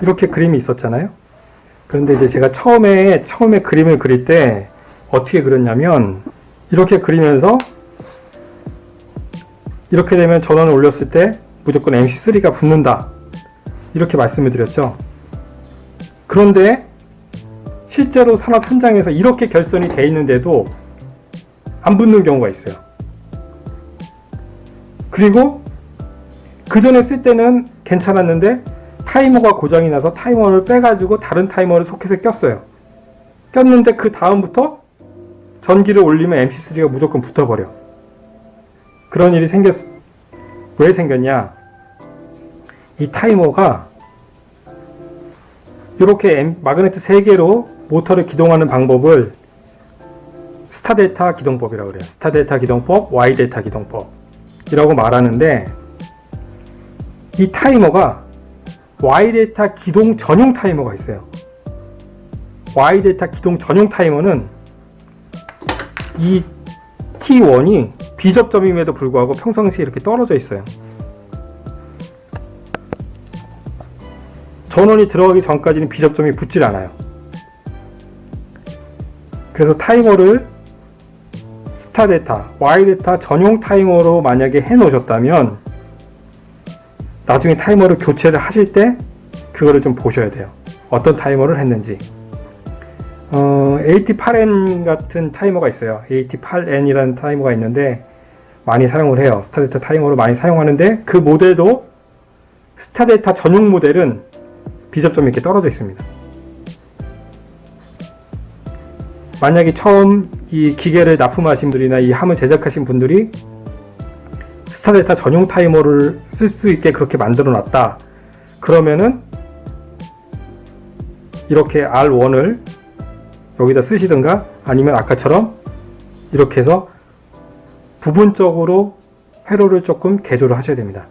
이렇게 그림이 있었잖아요. 그런데 이제 제가 처음에 처음에 그림을 그릴 때 어떻게 그렸냐면 이렇게 그리면서 이렇게 되면 전원을 올렸을 때 무조건 MC3가 붙는다. 이렇게 말씀을 드렸죠. 그런데 실제로 산업 현장에서 이렇게 결선이 돼 있는데도 안 붙는 경우가 있어요. 그리고 그 전에 쓸 때는 괜찮았는데 타이머가 고장이 나서 타이머를 빼가지고 다른 타이머를 소켓에 꼈어요. 꼈는데 그 다음부터 전기를 올리면 MC3가 무조건 붙어버려. 그런 일이 생겼, 왜 생겼냐? 이 타이머가 이렇게 마그네트 3개로 모터를 기동하는 방법을 스타데타 기동법이라고 그래요. 스타데타 기동법, Y데타 기동법이라고 말하는데 이 타이머가 Y데타 기동 전용 타이머가 있어요. Y데타 기동 전용 타이머는 이 T1이 비접점임에도 불구하고 평상시에 이렇게 떨어져 있어요. 전원이 들어가기 전까지는 비접점이 붙질 않아요. 그래서 타이머를 스타 데타, Y데타 전용 타이머로 만약에 해 놓으셨다면 나중에 타이머를 교체를 하실 때 그거를 좀 보셔야 돼요. 어떤 타이머를 했는지. 어, AT8N 같은 타이머가 있어요. AT8N이라는 타이머가 있는데 많이 사용을 해요. 스타데타 타이머로 많이 사용하는데 그 모델도 스타데타 전용 모델은 비접점이 이렇게 떨어져 있습니다. 만약에 처음 이 기계를 납품하신 분이나 이 함을 제작하신 분들이 스타데타 전용 타이머를 쓸 수 있게 그렇게 만들어 놨다. 그러면은 이렇게 R1을 여기다 쓰시든가 아니면 아까처럼 이렇게 해서 부분적으로 회로를 조금 개조를 하셔야 됩니다.